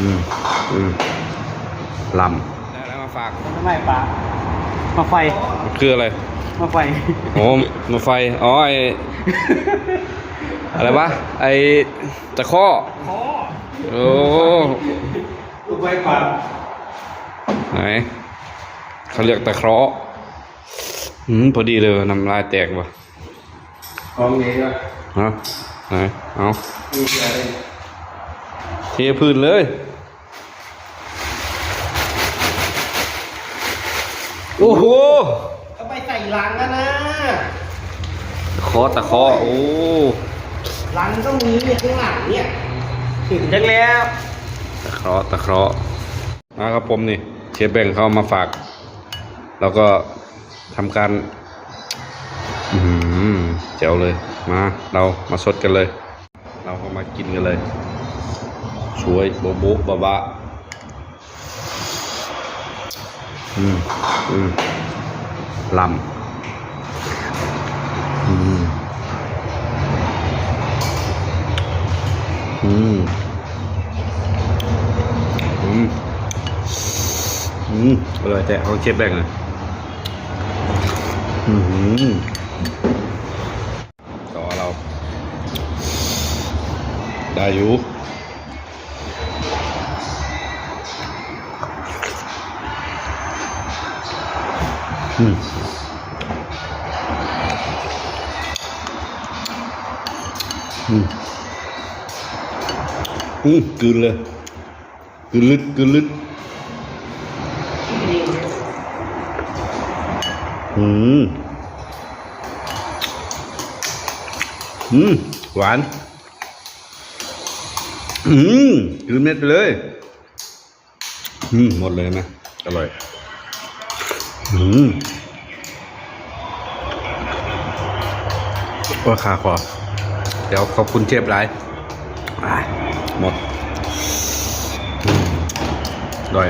อืมอืมลำได้แล้วมาฝากไม่ปลามาไฟคืออะไรมาไฟ โอ้มาไฟ อ๋อไออะไรวะไอตะข้อโอ้ลูกไฟปลาไหนเขาเรียกตะเคราะห์อืมพอดีเลยว่ะน้ำลายแตกว่ะของเงี้ยฮะไหนเอามีอะไร เทพื้นเลยโอ้โหเอาไปใส่ลังกันนะตะเคราะห์ตะเคราะห์โอ้ลังต้องมีเนี่ยข้างหลังเนี่ยถึงจังแล้วตะเคราะห์ตะเคราะห์มาครับผมนี่เชฟแบงค์เขามาฝาก แล้วก็ทำการอืมเจ๋วเลยมาเรามาสดกันเลย เราก็มากินกันเลย สวยโบโบบะบะอืมอืมลำ อืม อืม อืม อืมอร่อยแต่เอาเชฟแบ่งเลยอืมต่อเรา ได้อยู่ อืมอืมอืมกลืนเลยกลืนลึกกลืนลึกอืมอืมหวาน อืมกลืนเม็ดไปเลย อืมหมดเลยนะอร่อย อืมว่าขาคอเดี๋ยวขอบคุณเชฟหลายอะหมดอืมอร่อย